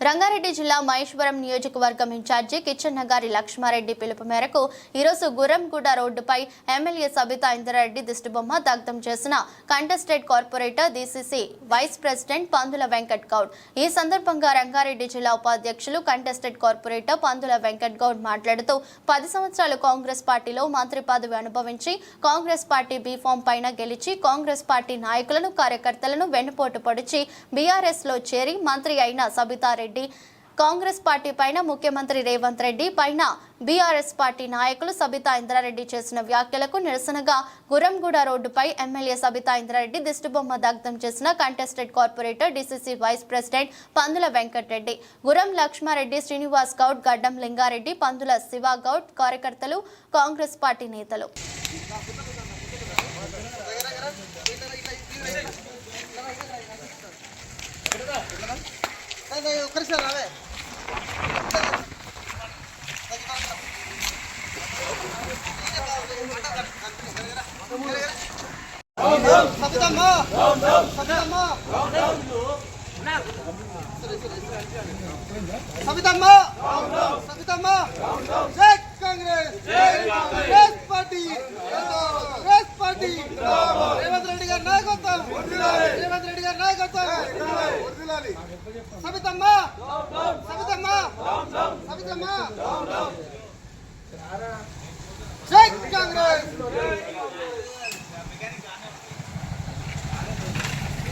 రంగారెడ్డి జిల్లా మహేశ్వరం నియోజకవర్గం ఇన్ఛార్జి కిచ్చన్న గారి లక్ష్మారెడ్డి పిలుపు మేరకు ఈరోజు గురంగూడ రోడ్డుపై ఎమ్మెల్యే సబితా ఇంద్రారెడ్డి దిష్టిబొమ్మ దగ్ధం చేసిన contested corporator DCC vice president Pandula Venkat Goud. ఈ సందర్భంగా రంగారెడ్డి జిల్లా ఉపాధ్యక్షులు కంటెస్టెడ్ కార్పొరేటర్ పందుల వెంకట్ గౌడ్ మాట్లాడుతూ పది సంవత్సరాలు కాంగ్రెస్ పార్టీలో మంత్రి పదవి అనుభవించి కాంగ్రెస్ పార్టీ బీఫామ్ పైన గెలిచి కాంగ్రెస్ పార్టీ నాయకులను కార్యకర్తలను వెన్నుపోటు పొడిచి బీఆర్ఎస్లో చేరి మంత్రి అయిన సబితారెడ్డి కాంగ్రెస్ పార్టీ పైన ముఖ్యమంత్రి రేవంత్ రెడ్డి పైన బీఆర్ఎస్ పార్టీ నాయకులు సబితా ఇంద్రారెడ్డి చేసిన వ్యాఖ్యలకు నిరసనగా గురంగూడ రోడ్డుపై ఎమ్మెల్యే సబితా ఇంద్రారెడ్డి దిష్టిబొమ్మ దగ్ధం చేసిన contested corporator DCC vice president Pandula Venkatareddy Guram Lakshma Reddy Srinivas Goud గడ్డం లింగారెడ్డి పందుల శివ గౌడ్ కార్యకర్తలు కాంగ్రెస్ పార్టీ నేతలు ఒక్కరిసారి రావే సబితమ్మ సబితమ్మ సవితమ్మ! సవితమ్మ! జై Congress! Congress party! Congress party! Revanth Reddy గారి నాయకత్వం! రేవంత్ రెడ్డి గారి నాయకత్వం! సవితమ్మ! సవితమ్మ! సవితమ్మ! జై కాంగ్రెస్!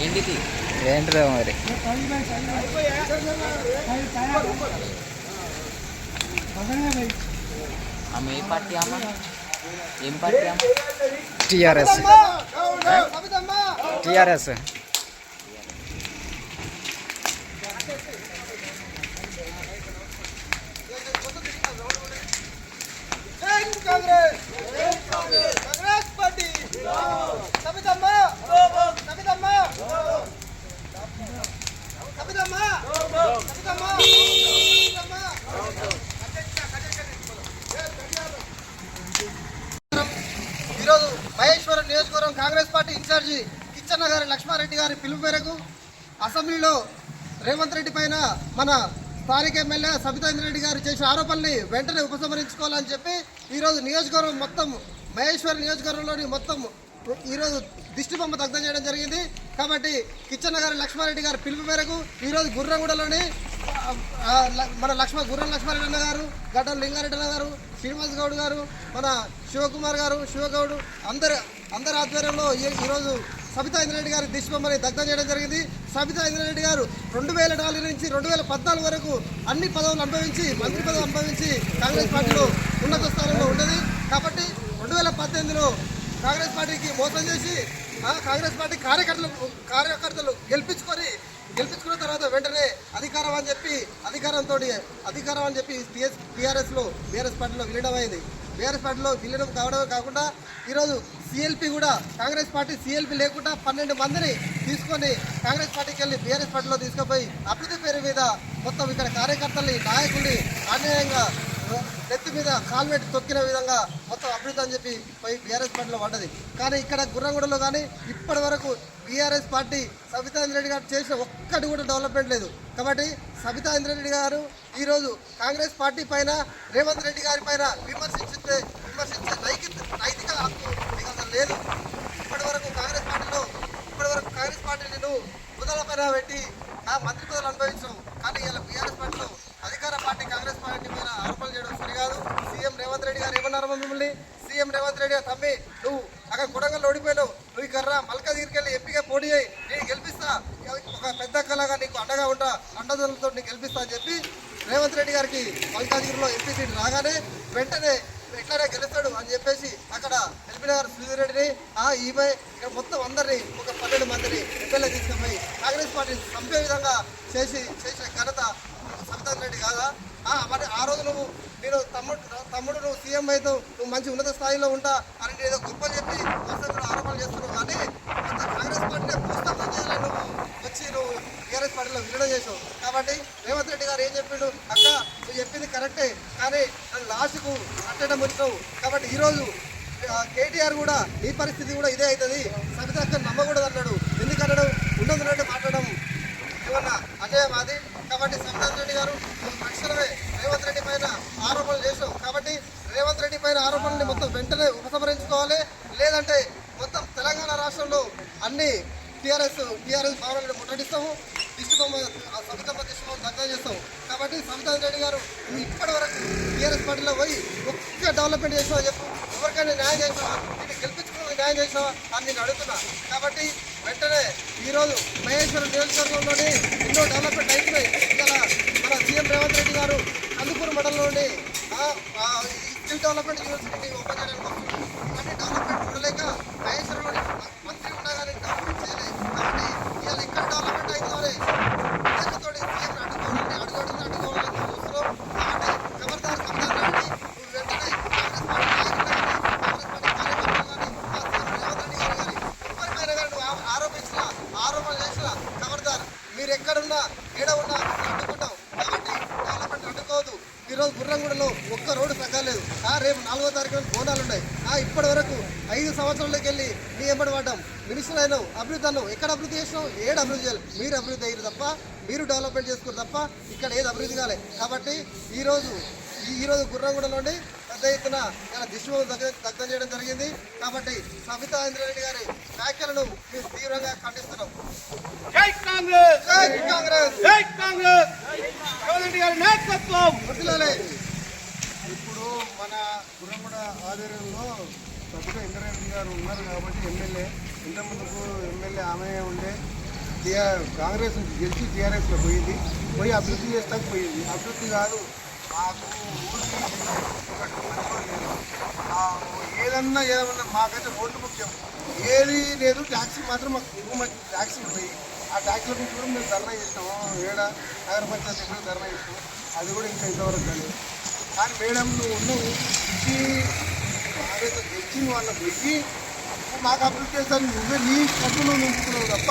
ఏంటిది ఏంటిదో మరి? ఆమె ఏ పార్టీ ఆమె ఏం పార్టీ ఆమె టిఆర్ఎస్. టిఆర్ఎస్ జై Congress Congress party Sabitamma Sabitamma Sabitamma Sabitamma ఈరోజు మహేశ్వరం నియోజకవర్గం కాంగ్రెస్ పార్టీ ఇన్ఛార్జి కిచ్చన్న గారి లక్ష్మారెడ్డి గారి పిలుపు మేరకు అసెంబ్లీలో రేవంత్ రెడ్డి పైన మన స్థానిక ఎమ్మెల్యే సబితా రెడ్డి గారు చేసిన ఆరోపణల్ని వెంటనే ఉపసంహరించుకోవాలని చెప్పి ఈరోజు నియోజకవర్గం మొత్తం మహేశ్వరి నియోజకవర్గంలోని మొత్తం ఈరోజు దిష్టిబొమ్మ దగ్ధం చేయడం జరిగింది. కాబట్టి కిచ్చన్న గారి లక్ష్మారెడ్డి గారి పిలుపు మేరకు ఈరోజు గుర్రంగూడలోని మన లక్ష్మ గుర్రం లక్ష్మారెడ్డి అన్న గారు గడ్డం లింగారెడ్డి అన్న గారు శ్రీనివాస్ గౌడ్ గారు మన శివకుమార్ గారు శివగౌడ్ అందరి అందరి ఆధ్వర్యంలో ఈరోజు సబితా ఇంద్రెడ్డి గారి దిశబొమ్మని దగ్ధం చేయడం జరిగింది. సబితా ఇంద్రెడ్డి గారు రెండు వేల నాలుగు నుంచి రెండు వేల పద్నాలుగు వరకు అన్ని పదవులు అనుభవించి మంత్రి పదవులు అనుభవించి కాంగ్రెస్ పార్టీలో ఉన్నత స్థానంలో ఉన్నది కాబట్టి రెండు వేల పద్దెనిమిదిలో కాంగ్రెస్ పార్టీకి మోసం చేసి ఆ, కాంగ్రెస్ పార్టీ కార్యకర్తలు కార్యకర్తలు గెలిపించుకొని గెలిపించుకున్న తర్వాత వెంటనే అధికారం అని చెప్పి అధికారంతో అధికారం అని చెప్పి టీఎస్ టీఆర్ఎస్లో బీఆర్ఎస్ పార్టీలో విలీనమైంది. బీఆర్ఎస్ పార్టీలో విలీనం కావడమే కాకుండా ఈరోజు సిఎల్పి కూడా కాంగ్రెస్ పార్టీ సిఎల్పి లేకుండా పన్నెండు మందిని తీసుకొని కాంగ్రెస్ పార్టీకి వెళ్ళి బీఆర్ఎస్ పార్టీలో తీసుకుపోయి అభివృద్ధి పేరు మీద మొత్తం ఇక్కడ కార్యకర్తల్ని నాయకుల్ని అన్యాయంగా నెత్తి మీద కాల్మెట్ తొక్కిన విధంగా మొత్తం అభివృద్ధి అని చెప్పి పోయి బీఆర్ఎస్ పార్టీలో పడ్డది. కానీ ఇక్కడ గుర్రంగూడలో కానీ ఇప్పటి వరకు బీఆర్ఎస్ పార్టీ సబితా ఇంద్రెడ్డి గారు చేసిన ఒక్కటి కూడా డెవలప్మెంట్ లేదు. కాబట్టి సబితా ఇంద్రెడ్డి గారు ఈరోజు కాంగ్రెస్ పార్టీ పైన రేవంత్ రెడ్డి గారి పైన విమర్శించితే విమర్శించే నైతిక నైతిక హక్కు మీకు అసలు లేదు. ఇప్పటి వరకు కాంగ్రెస్ పార్టీలో ఇప్పటి వరకు కాంగ్రెస్ పార్టీని నేను పైన పెట్టి ఆ మంత్రి పదవులు అనుభవించాం కానీ ఇలా బీఆర్ఎస్ పార్టీలో అధికార పార్టీ కాంగ్రెస్ పార్టీ మీద ఆరోపణలు చేయడం సరికాదు సీఎం రేవంత్ రెడ్డి గారు ఏమన్నారు మిమ్మల్ని సీఎం రేవంత్ రెడ్డి తమ్మి నువ్వు అక్కడ కొడంగల్ ఓడిపోయావు నువ్వు ఇక్కడ మల్కా తీసుకెళ్ళి ఎంపీగా పోటీ అయ్యి నేను గెలిపిస్తా. ఒక పెద్ద కళగా నీకు అండగా ఉంటా అండదలతో నీకు గెలిపిస్తా అని చెప్పి రేవంత్ రెడ్డి గారికి మల్కాజ్గిరిలో ఎంపీ సీట్ రాగానే వెంటనే ఎట్లానే గెలుస్తాడు అని చెప్పేసి అక్కడ ఎల్బీ నగర్ శ్రీధర్ రెడ్డిని ఆ ఈమె ఇక్కడ మొత్తం అందరినీ ఒక పన్నెండు మందిని ఎమ్మెల్యే తీసుకుపోయి కాంగ్రెస్ పార్టీ చంపే విధంగా చేసి చేసిన ఘనత సబితా రెడ్డి కాదా? మరి ఆ రోజు నువ్వు నేను తమ్ముడు తమ్ముడు నువ్వు సీఎం అయితే నువ్వు మంచి ఉన్నత స్థాయిలో ఉంటా అని ఏదో గొప్ప చెప్పి వరుసగా ఆరోపణలు చేస్తున్నావు. కానీ అంత కాంగ్రెస్ పార్టీ పుస్తకం చేయాలని నువ్వు. వచ్చి నువ్వు టీఆర్ఎస్ పార్టీలో విలీనం చేసావు కాబట్టి రేవంత్ రెడ్డి గారు ఏం చెప్పిండు? అక్క నువ్వు చెప్పింది కరెక్టే కానీ నన్ను లాస్ట్కు కట్టడం వచ్చినావు కాబట్టి ఈరోజు కేటీఆర్ కూడా నీ పరిస్థితి కూడా ఇదే అవుతుంది. సబిత అక్క నమ్మకూడదు అన్నాడు ఎందుకన్నాడు? ఉండదు మాట్లాడడం. ఏమన్నా అజయం అది కాబట్టి సంతాన్ రెడ్డి గారు నువ్వు తక్షణమే రేవంత్ రెడ్డి పైన ఆరోపణలు చేశాం కాబట్టి రేవంత్ రెడ్డి పైన ఆరోపణల్ని మొత్తం వెంటనే ఉపసంహరించుకోవాలి. లేదంటే మొత్తం తెలంగాణ రాష్ట్రంలో అన్ని టీఆర్ఎస్ టీఆర్ఎస్ భవనాలను ముట్టడిస్తాము దిష్టిబొమ్మ ఆ సబితమ్మ దిష్టిబొమ్మ దగ్ధం చేస్తాము. కాబట్టి సంతాన్ రెడ్డి గారు నువ్వు ఇప్పటి వరకు టీఆర్ఎస్ పార్టీలో పోయి ఒక్క డెవలప్మెంట్ చేసావా చెప్పు. ఎవరికైనా న్యాయం చేసావా నేను గెలిపించుకున్న న్యాయం చేసావా అని నేను అడుగుతున్నా. కాబట్టి వెంటనే ఈరోజు మహేశ్వరం నియోజకవర్గంలోని ఎన్నో డెవలప్మెంట్ అవుతున్నాయి ఇలా మన సీఎం రేవంత్ రెడ్డి గారు కందుకూరు మండలంలోని ఆ, స్కిల్ డెవలప్మెంట్ యూనివర్సిటీ ఓపెన్ చేయడానికి వస్తున్నారు కానీ డెవలప్మెంట్ చూడలేక మహేశ్వరంలోని మంత్రి ఉన్నా కానీ డెవలప్మెంట్ చేయలేదు కాబట్టి ఇవాళ ఇక్కడ డెవలప్మెంట్ అయిందో తోటి సీఎం అడ్డుకోవాలని అడుగడుగున అడ్డుకోవాలని చూస్తున్నాం కాబట్టి ఖబర్దార్ సంతాన్ రెడ్డి నువ్వు వెంటనే కాంగ్రెస్ పార్టీ నాయకులు కానీ కాంగ్రెస్ పార్టీ కార్యకర్తలు కానీ ఆ సీఎం రేవంత్ రెడ్డి గారు కానీ ఎవరిపైన కానీ నువ్వు ఆ- ఆరోపించిన ఆరోపణలు చేసిన ఖబర్దార్ మీరు ఎక్కడున్నా ఏడ ఉన్నా అడ్డుకుంటాం కాబట్టి డెవలప్మెంట్ అడ్డుకోవద్దు ఈరోజు గుర్రంగూడలో ఒక్క రోడ్డు తగ్గలేదు ఆ రేపు నాలుగో తారీఖున బోనాలు ఉన్నాయి ఆ ఇప్పటి వరకు ఐదు సంవత్సరాలకి వెళ్ళి నీ ఎంబడి పడ్డాం మినిస్టర్ అయినావు అభివృద్ధి అన్నావు ఎక్కడ అభివృద్ధి చేసినావు ఏడు అభివృద్ధి చేయాలి మీరు అభివృద్ధి అయ్యారు తప్ప మీరు డెవలప్మెంట్ చేసుకున్నారు తప్ప ఇక్కడ ఏది అభివృద్ధి కాలే. కాబట్టి ఈరోజు ఈ ఈరోజు గుర్రంగూడలోని పెద్ద ఎత్తున ఇలా దిశలో దగ్ధం చేయడం జరిగింది. కాబట్టి సబితా ఇంద్రారెడ్డి గారి వ్యాఖ్యలను మేము తీవ్రంగా ఖండిస్తున్నాం జై కాంగ్రెస్ జై కాంగ్రెస్ జై కాంగ్రెస్ రేవంత్ రెడ్డి గారి నాయకత్వం వర్ధిల్లాలి. ఇప్పుడు మన గుర్రగూడ ఆధ్వర్యంలో సభ్యుడు ఇంద్రారెడ్డి గారు ఉన్నారు కాబట్టి ఎమ్మెల్యే. ఇంతకుముందుకు ఎమ్మెల్యే ఆమె ఉండే టీఆర్ కాంగ్రెస్ నుంచి గెలిచి టీఆర్ఎస్లో పోయింది. పోయి అభివృద్ధి చేస్తాక పోయింది. అభివృద్ధి కాదు మాకు లేదు. ఏదన్నా ఏదన్నా మాకైతే రోడ్డు ముఖ్యం. ఏది లేదు ట్యాక్సీ మాత్రం మాకు ఎక్కువ ట్యాక్సీ పోయి ఆ ట్యాక్సీల గురించి కూడా మేము ధర్నా చేస్తాము. ఏడ? నగర పంచాయతీ కూడా ధర్నా చేస్తాము. అది కూడా ఇంకా ఇంతవరకు కాలేదు. కానీ మేడం నువ్వు ఉన్నావు ఇచ్చి ఆవేశం తెచ్చి నువ్వు మాకు అభివృద్ధి చేస్తాను నువ్వే నీ కట్టులో నింపుకున్నావు తప్ప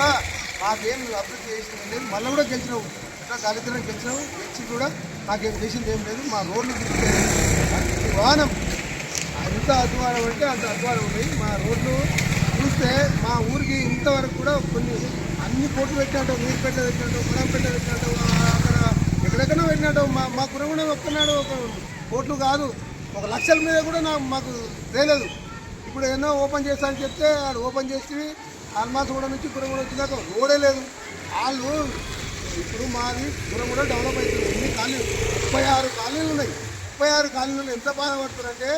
మాకేం నువ్వు అభివృద్ధి చేసింది లేదు. మళ్ళీ కూడా గెలిచినావు. ఇట్లా దళితులను గెలిచినావు? గెలిచి కూడా మాకేం చేసింది ఏం లేదు. మా రోడ్లు వాహనం. ఎంత అద్వారం అంటే అంత అద్వారం ఉన్నాయి మా రోడ్లు చూస్తే మా ఊరికి ఇంతవరకు కూడా కొన్ని అన్ని కోట్లు పెట్టినట్టు నీరు పెట్ట పెట్టినట్టు పొలం పెట్ట పెట్టినట్టు అక్కడ ఎక్కడెక్కడో పెట్టినట్టు. మా మా కురగుణ ఒక్కనాడు ఒక కోట్లు కాదు. ఒక లక్షల మీద కూడా నా మాకు తేలేదు. ఇప్పుడు ఎన్నో ఓపెన్ చేస్తానని చెప్తే ఆడు ఓపెన్ చేసి ఆల్మాస్ కూడా నుంచి గురగూడ వచ్చినాక రోడే లేదు. వాళ్ళు ఇప్పుడు మాది గురగూడ కూడా డెవలప్ అవుతుంది ఎన్ని కాలనీలు ముప్పై ఆరు కాలనీలు ఉన్నాయి. ముప్పై ఆరు కాలనీలు ఎంత బాధపడుతున్నారంటే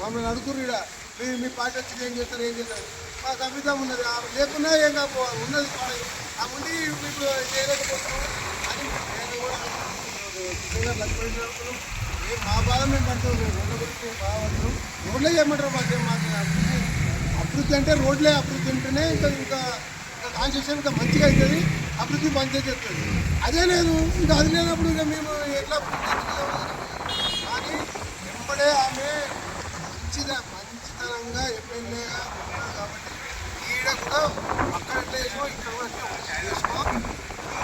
మమ్మల్ని అడుగురు ఇక్కడ మీ మీ పార్టీ వచ్చి ఏం చేస్తారు ఏం చేస్తారు? మా సంవిధానం ఉన్నది. ఆ లేకున్నా ఏం కాపో ఉన్నది ఆ ఉండి ఇప్పుడు చేయలేకపోతున్నాం. అని నేను కూడా లక్ష్మీ మా బాధ మేము పడుతుంది మేము రోడ్ల గురించి రోడ్లే చేయమంటారు మాకు మాకు అభివృద్ధి అభివృద్ధి అంటే రోడ్లే అభివృద్ధి ఉంటేనే ఇంకా ఇంకా ఇంకా కాన్స్టిట్యూషన్ ఇంకా మంచిగా అవుతుంది అభివృద్ధి మంచిగా చేస్తుంది అదే లేదు ఇంకా అది లేనప్పుడు ఇంకా మేము ఎట్లా అభివృద్ధి చేసుకుంటాము? కానీ వెంబడే ఆమె మంచిగా మంచితనంగా ఎమ్మెల్యేగా ఉన్నారు కాబట్టి ఈడ కూడా అక్కడ ఎట్లా చేసినావు ఇక్కడ కూడా అట్లా చేసుకో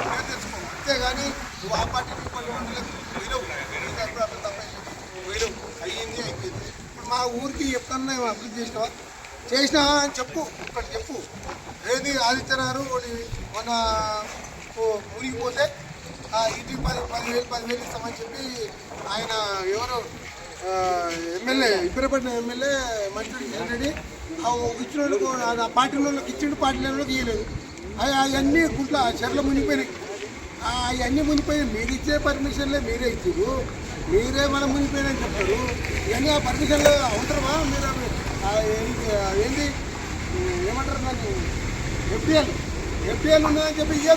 పేరు తెచ్చుకో అంతేగాని నువ్వు ఆ పార్టీ ఈ పార్టీ వంటలకు పోయినావు నీకు అప్పుడు అప్పుడు తప్ప నువ్వు పోయినావు అయ్యింది అయిపోయింది ఇప్పుడు మా ఊరికి ఎప్పుడన్నా ఏమో అభివృద్ధి చేసినావా? చేసినావా అని చెప్పు ఒకటి చెప్పు. ఏది ఆదిత్యనారు మన ఊరికి పోతే ఇంటికి పది పదివేలు పదివేలు ఇస్తామని చెప్పి ఆయన ఎవరు ఎమ్మెల్యే ఇబ్బరపడిన ఎమ్మెల్యే మంత్రి రెడ్డి ఆ ఇచ్చిన వాళ్ళకు ఆ పార్టీ వాళ్ళకి ఇచ్చిండు పార్టీ వాళ్ళకి ఇవ్వలేదు అవి అవన్నీ గుట్ల చెర్ల మునిగిపోయినాయి. అవన్నీ మునిగిపోయినాయి మీరు ఇచ్చే పర్మిషన్లే మీరే ఇచ్చారు మీరే మనం మునిగిపోయినాయని చెప్తారు ఇవన్నీ ఆ పర్మిషన్లు అవసరమా? మీరు ఏంటి ఏంటి? ఏమంటారు దాన్ని? ఎఫ్డిఎల్ ఎఫ్డిఎల్ ఉన్నదని చెప్పి ఏ